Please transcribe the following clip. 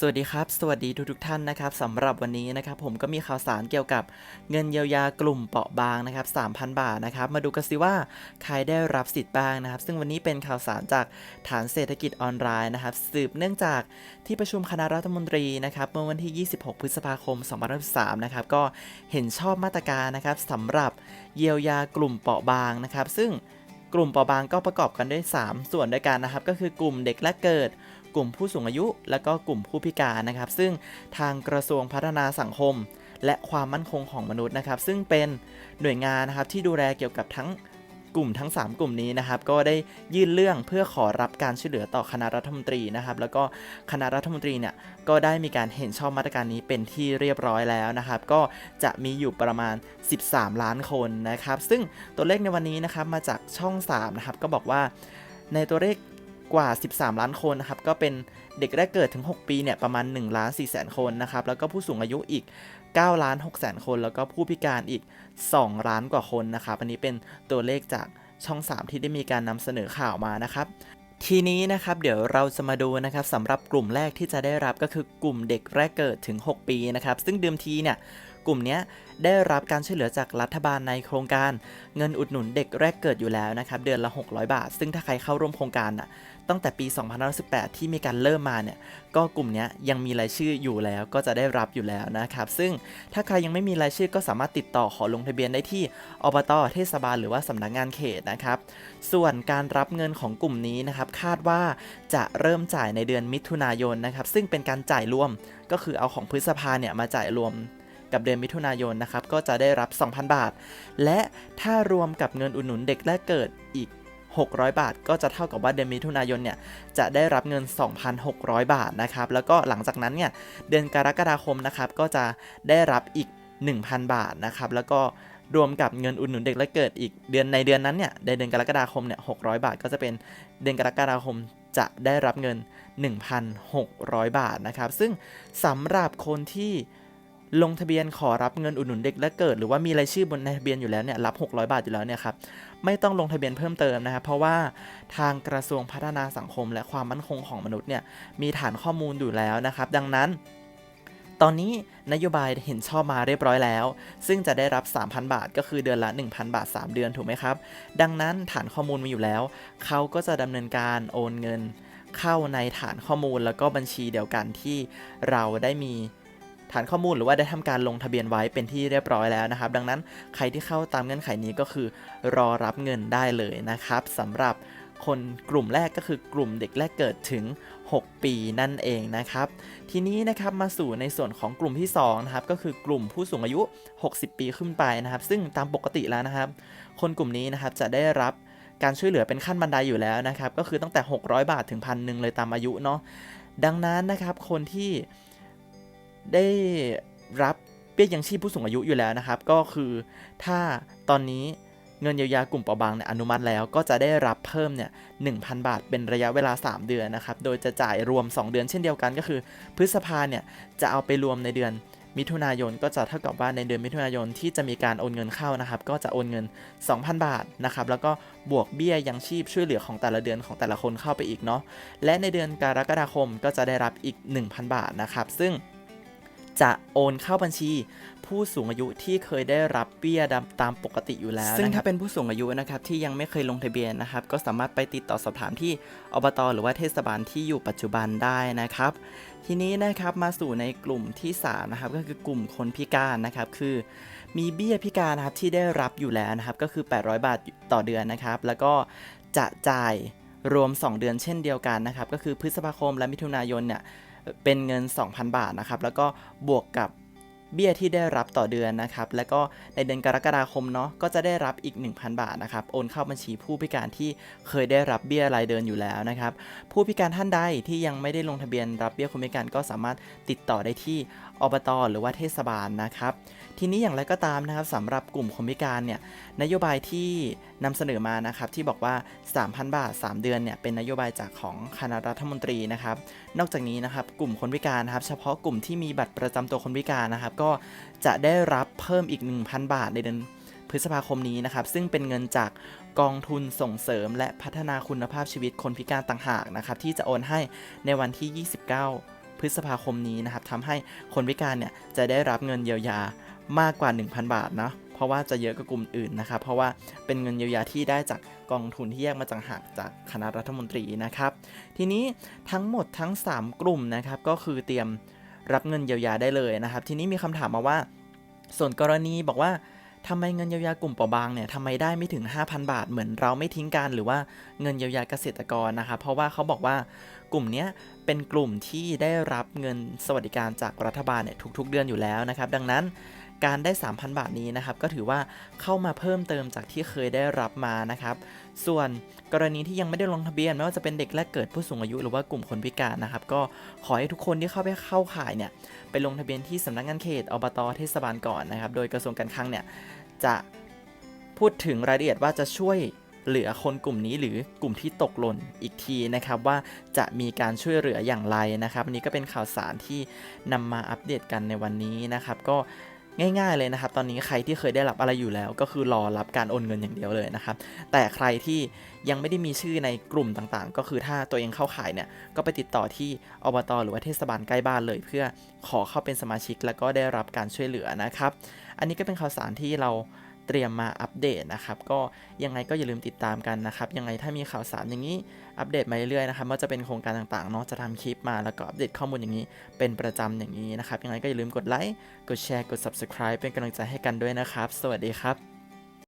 สวัสดีครับ สวัสดีทุกทุกท่านนะครับสำหรับวันนี้นะครับผมก็มีข่าวสารเกี่ยวกับเงินเยียวยากลุ่มเปราะบางนะครับ3,000 บาทนะครับมาดูกันสิว่าใครได้รับสิทธิ์บ้างนะครับ ซึ่งวันนี้เป็นข่าวสารจากฐานเศรษฐกิจออนไลน์นะครับสืบเนื่องจากที่ประชุมคณะรัฐมนตรีนะครับเมื่อวันที่ 26 พฤษภาคม2023นะครับก็เห็นชอบมาตรการนะครับสำหรับเยียวยากลุ่มเปราะบางนะครับ ซึ่งกลุ่มเปราะบางก็ประกอบกันด้วย 3 ส่วนด้วยกันนะครับ ก็คือกลุ่มเด็กและเกิด กลุ่มผู้สูงอายุ และก็กลุ่มผู้พิการนะครับ ซึ่งทางกระทรวงพัฒนาสังคม และความมั่นคงของมนุษย์นะครับ ซึ่งเป็นหน่วยงานนะครับที่ดูแลเกี่ยวกับทั้งกลุ่มทั้ง 3 กลุ่มนี้นะครับก็ได้ยื่นเรื่องเพื่อขอรับการช่วยเหลือต่อคณะรัฐมนตรีนะครับแล้วก็คณะรัฐมนตรีเนี่ยก็ได้มีการเห็นชอบมาตรการนี้เป็นที่เรียบร้อยแล้วนะครับ ก็จะมีอยู่ประมาณ 13 ล้านคนนะครับ ซึ่งตัวเลขในวันนี้นะครับมาจากช่อง3นะครับก็บอกว่าในตัวเลข กว่า 13 ล้านคนนะครับ ก็เป็นเด็กแรกเกิดถึง 6 ปีเนี่ยประมาณ1ล้าน4แสนคนนะครับ แล้วก็ผู้สูงอายุอีก9ล้าน6แสนคน แล้วก็ผู้พิการอีก 2 ล้านกว่าคนนะครับ อันนี้เป็นตัวเลขจากช่อง 3 ที่ได้มีการนำเสนอข่าวมานะครับทีนี้นะครับเดี๋ยวเราจะมาดูนะครับสำหรับกลุ่มแรกที่จะได้รับก็คือกลุ่มเด็กแรกเกิดถึง 6 ปีนะครับ ซึ่งเดิมทีเนี่ย กลุ่มเนี้ยได้รับการช่วยเหลือจากรัฐบาลในโครงการ เงินอุดหนุนเด็กแรกเกิดอยู่แล้วนะครับ เดือนละ 600 บาท ซึ่งถ้าใครเข้าร่วมโครงการน่ะตั้งแต่ปี2518 ที่มีการเริ่มมาเนี่ย ก็กลุ่มเนี้ยยังมีรายชื่ออยู่แล้วก็จะได้รับอยู่แล้วนะครับ ซึ่งถ้าใครยังไม่มีรายชื่อก็สามารถติดต่อขอลงทะเบียนได้ที่อบตเทศบาลหรือว่าสำนักงานเขตนะครับ ส่วนการรับเงินของกลุ่มนี้นะครับคาดว่าจะเริ่มจ่ายในเดือนมิถุนายนนะครับ ซึ่งเป็นการจ่ายรวมก็คือเอาของพฤษภาเนี่ยมาจ่ายรวม กับเดือนมิถุนายนนะครับก็จะได้รับ 2,000 บาท และถ้ารวมกับเงินอุดหนุนเด็กแรกเกิดอีก 600 บาท ก็จะเท่ากับว่าเดือนมิถุนายนเนี่ยจะได้รับเงิน 2,600 บาทนะครับแล้วก็หลังจากนั้นเนี่ยเดือนกรกฎาคมนะครับก็จะได้รับอีก 1,000 บาทนะครับแล้วก็รวมกับเงินอุดหนุนเด็กแรกเกิดอีกเดือนในเดือนนั้นเนี่ยในเดือนกรกฎาคมเนี่ย600 บาท ก็จะเป็นเดือนกรกฎาคมจะได้รับเงิน 1,600 บาทนะครับ ซึ่งสำหรับคนที่ ลงทะเบียนขอรับเงินอุดหนุนเด็กและเกิด หรือว่ามีรายชื่อบนในทะเบียนอยู่แล้วเนี่ยรับ 600 บาทอยู่แล้วเนี่ยครับไม่ต้องลงทะเบียนเพิ่มเติมนะครับเพราะว่าทางกระทรวงพัฒนาสังคมและความมั่นคงของมนุษย์เนี่ยมีฐานข้อมูลอยู่แล้วนะครับดังนั้น ตอนนี้นโยบายเห็นชอบมาเรียบร้อยแล้ว ซึ่งจะได้รับ 3,000 บาท ก็คือเดือนละ 1,000 บาท 3 เดือนถูกไหมครับ ดังนั้นฐานข้อมูลมีอยู่แล้วเขาก็จะดำเนินการโอนเงิน เข้าในฐานข้อมูลแล้วก็บัญชีเดียวกันที่เราได้มี ฐานข้อมูลหรือว่าได้ทำการลงทะเบียนไว้เป็นที่เรียบร้อยแล้วนะครับ ดังนั้นใครที่เข้าตามเงื่อนไขนี้ก็คือรอรับเงินได้เลยนะครับสำหรับคนกลุ่มแรกก็คือกลุ่มเด็กแรกเกิดถึง 6 ปีนั่นเองนะครับ ทีนี้นะครับมาสู่ในส่วนของกลุ่มที่2นะครับก็คือกลุ่มผู้สูงอายุ 60 ปีขึ้นไปนะครับ ซึ่งตามปกติแล้วนะครับ คนกลุ่มนี้นะครับจะได้รับการช่วยเหลือเป็นขั้นบันไดอยู่แล้วนะครับ ก็คือตั้งแต่ 600 บาทถึงพันหนึ่งเลยตามอายุเนาะดังนั้นนะครับคนที่ ได้รับเบี้ยยังชีพผู้สูงอายุอยู่แล้วนะครับ ก็คือถ้าตอนนี้เงินเยียวยากลุ่มเปราะบางเนี่ยอนุมัติแล้วก็จะได้รับเพิ่มเนี่ย1,000 บาทเป็นระยะเวลา 3 เดือนนะครับ โดยจะจ่ายรวม 2 เดือนเช่นเดียวกันก็คือ พฤษภาเนี่ยจะเอาไปรวมในเดือนมิถุนายนก็จะเท่ากับว่าในเดือนมิถุนายนที่จะมีการโอนเงินเข้านะครับ ก็จะโอนเงิน 2,000 บาทนะครับแล้วก็บวกเบี้ยยังชีพช่วยเหลือของแต่ละเดือนของแต่ละคนเข้าไปอีกเนาะและในเดือนกรกฎาคมก็จะได้รับอีก 1,000 บาทนะครับ ซึ่ง จะโอนเข้าบัญชี ผู้สูงอายุที่เคยได้รับเบี้ยตามปกติอยู่แล้ว ซึ่งถ้าเป็นผู้สูงอายุนะครับที่ยังไม่เคยลงทะเบียนนะครับ ก็สามารถไปติดต่อสอบถามที่อบตหรือว่าเทศบาลที่อยู่ปัจจุบันได้นะครับ ทีนี้นะครับมาสู่ในกลุ่มที่3นะครับก็คือกลุ่มคนพิการนะครับคือ มีเบี้ยพิการนะครับที่ได้รับอยู่แล้วนะครับก็คือ 800 บาทต่อเดือนนะครับ แล้วก็จะจ่ายรวม 2 เดือนเช่นเดียวกันนะครับก็คือพฤษภาคมและมิถุนายนเนี่ย เป็นเงิน 2,000 บาทนะครับ แล้วก็บวกกับเบี้ยที่ได้รับต่อเดือนนะครับ แล้วก็ในเดือนกรกฎาคมเนาะ ก็จะได้รับอีก 1,000 บาทนะครับ โอนเข้าบัญชีผู้พิการที่เคยได้รับเบี้ยรายเดือนอยู่แล้วนะครับ ผู้พิการท่านใดที่ยังไม่ได้ลงทะเบียนรับเบี้ยคนพิการก็สามารถติดต่อได้ที่อบตหรือว่าเทศบาลนะครับ ทีนี้อย่างไรก็ตามนะครับสำหรับกลุ่มคนพิการเนี่ยนโยบายที่นำเสนอมานะครับที่บอกว่า 3,000 บาท 3 เดือนเนี่ยเป็นนโยบายจากของคณะรัฐมนตรีนะครับ นอกจากนี้นะครับกลุ่มคนพิการนะครับ เฉพาะกลุ่มที่มีบัตรประจำตัวคนพิการนะครับ ก็จะได้รับเพิ่มอีก 1,000 บาทในเดือนพฤษภาคมนี้นะครับ ซึ่งเป็นเงินจากกองทุนส่งเสริม และพัฒนาคุณภาพชีวิตคนพิการต่างหากนะครับ ที่จะโอนให้ในวันที่ 29 พฤษภาคมนี้นะครับทำให้คนพิการเนี่ยจะได้รับเงินเยียวยามากกว่า 1,000 บาทเนาะเพราะว่าจะเยอะกว่ากลุ่มอื่นนะครับ เพราะว่าเป็นเงินเยียวยาที่ได้จากกองทุนที่แยกมาจากหักจากคณะรัฐมนตรีนะครับ ทีนี้ทั้งหมดทั้ง 3 กลุ่มนะครับก็คือเตรียมรับเงินเยียวยาได้เลยนะครับ ทีนี้มีคำถามมาว่า ส่วนกรณีบอกว่า ทำไมเงินเยียวยากลุ่มเปราะบางเนี่ยทำไมได้ไม่ถึง 5,000 บาท เหมือนเราไม่ทิ้งกันหรือว่าเงินเยียวยาเกษตรกรนะคะ เพราะว่าเขาบอกว่ากลุ่มเนี้ยเป็นกลุ่มที่ได้รับเงินสวัสดิการจากรัฐบาลเนี่ยทุกๆ เดือนอยู่แล้วนะครับ ดังนั้น การได้ 3,000 บาทนี้นะครับ ก็ถือว่าเข้ามาเพิ่มเติมจากที่เคยได้รับมานะครับ ส่วนกรณีที่ยังไม่ได้ลงทะเบียน ไม่ว่าจะเป็นเด็กแรกเกิดผู้สูงอายุหรือว่ากลุ่มคนพิการนะครับ ก็ขอให้ทุกคนที่เข้าไปเข้าข่ายเนี่ยไปลงทะเบียนที่สำนักงานเขตอบตเทศบาลก่อนนะครับ โดยกระทรวงการคลังเนี่ยจะพูดถึงรายละเอียดว่าจะช่วยเหลือคนกลุ่มนี้หรือกลุ่มที่ตกหล่นอีกทีนะครับว่าจะมีการช่วยเหลืออย่างไรนะครับ อันนี้ก็เป็นข่าวสารที่นำมาอัปเดตกันในวันนี้นะครับ ก็ ง่าย ๆเลยนะครับ ตอนนี้ใครที่เคยได้รับอะไรอยู่แล้ว ก็คือรอรับการโอนเงินอย่างเดียวเลยนะครับ แต่ใครที่ยังไม่ได้มีชื่อในกลุ่มต่างๆ ก็คือถ้าตัวเองเข้าข่ายเนี่ยก็ไปติดต่อที่อบตหรือว่าเทศบาลใกล้บ้านเลย เพื่อขอเข้าเป็นสมาชิกแล้วก็ได้รับการช่วยเหลือนะครับ อันนี้ก็เป็นข่าวสารที่เรา เตรียมมาอัปเดตนะครับ ก็ยังไงก็อย่าลืมติดตามกันนะครับ ยังไงถ้ามีข่าวสารอย่างนี้อัปเดตมาเรื่อยๆนะครับว่าจะเป็นโครงการต่างๆเนาะจะทำคลิปมาแล้วก็อัปเดตข้อมูลอย่างนี้ เป็นประจำอย่างนี้นะครับ ยังไงก็อย่าลืมกดไลค์กดแชร์กด subscribe เป็นกำลังใจให้กันด้วยนะครับ สวัสดีครับ